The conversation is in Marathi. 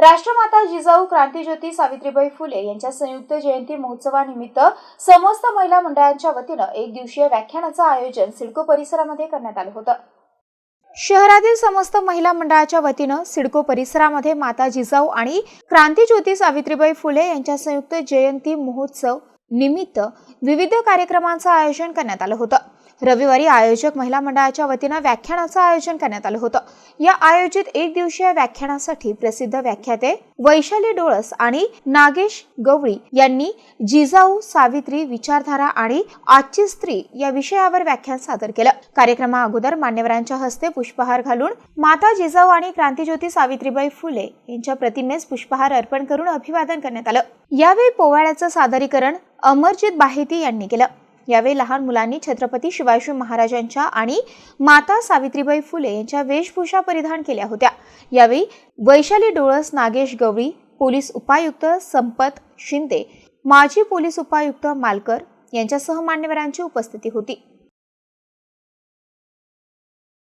राष्ट्रमाता जिजाऊ क्रांतीज्योती सावित्रीबाई फुले यांच्या संयुक्त जयंती महोत्सवानिमित्त समस्त महिला मंडळांच्या वतीनं एक दिवसीय व्याख्यानाचं आयोजन सिडको परिसरामध्ये करण्यात आलं होतं. शहरातील समस्त महिला मंडळाच्या वतीनं सिडको परिसरामध्ये माता जिजाऊ आणि क्रांतीज्योती सावित्रीबाई फुले यांच्या संयुक्त जयंती महोत्सव निमित्त विविध कार्यक्रमांचं आयोजन करण्यात आलं होतं. रविवारी आयोजक महिला मंडळाच्या वतीनं व्याख्यानाचं आयोजन करण्यात आलं होतं. या आयोजित एक दिवसीय व्याख्यानासाठी प्रसिद्ध व्याख्याते वैशाली डोळस आणि नागेश गवळी यांनी जिजाऊ सावित्री विचारधारा आणि आजची स्त्री या विषयावर व्याख्यान सादर केलं. कार्यक्रमा अगोदर मान्यवरांच्या हस्ते पुष्पहार घालून माता जिजाऊ आणि क्रांतीज्योती सावित्रीबाई फुले यांच्या प्रतिमेस पुष्पहार अर्पण करून अभिवादन करण्यात आलं. यावेळी पोवाड्याचं सादरीकरण अमरजित बाहेती यांनी केलं. यावेळी लहान मुलांनी छत्रपती शिवाजी महाराजांच्या आणि माता सावित्रीबाई फुले यांच्या वेशभूषा परिधान केल्या होत्या. यावेळी वैशाली डोळस नागेश गवळी पोलीस उपायुक्त संपत शिंदे माजी पोलीस उपायुक्त मालकर यांच्यासह मान्यवरांची उपस्थिती होती.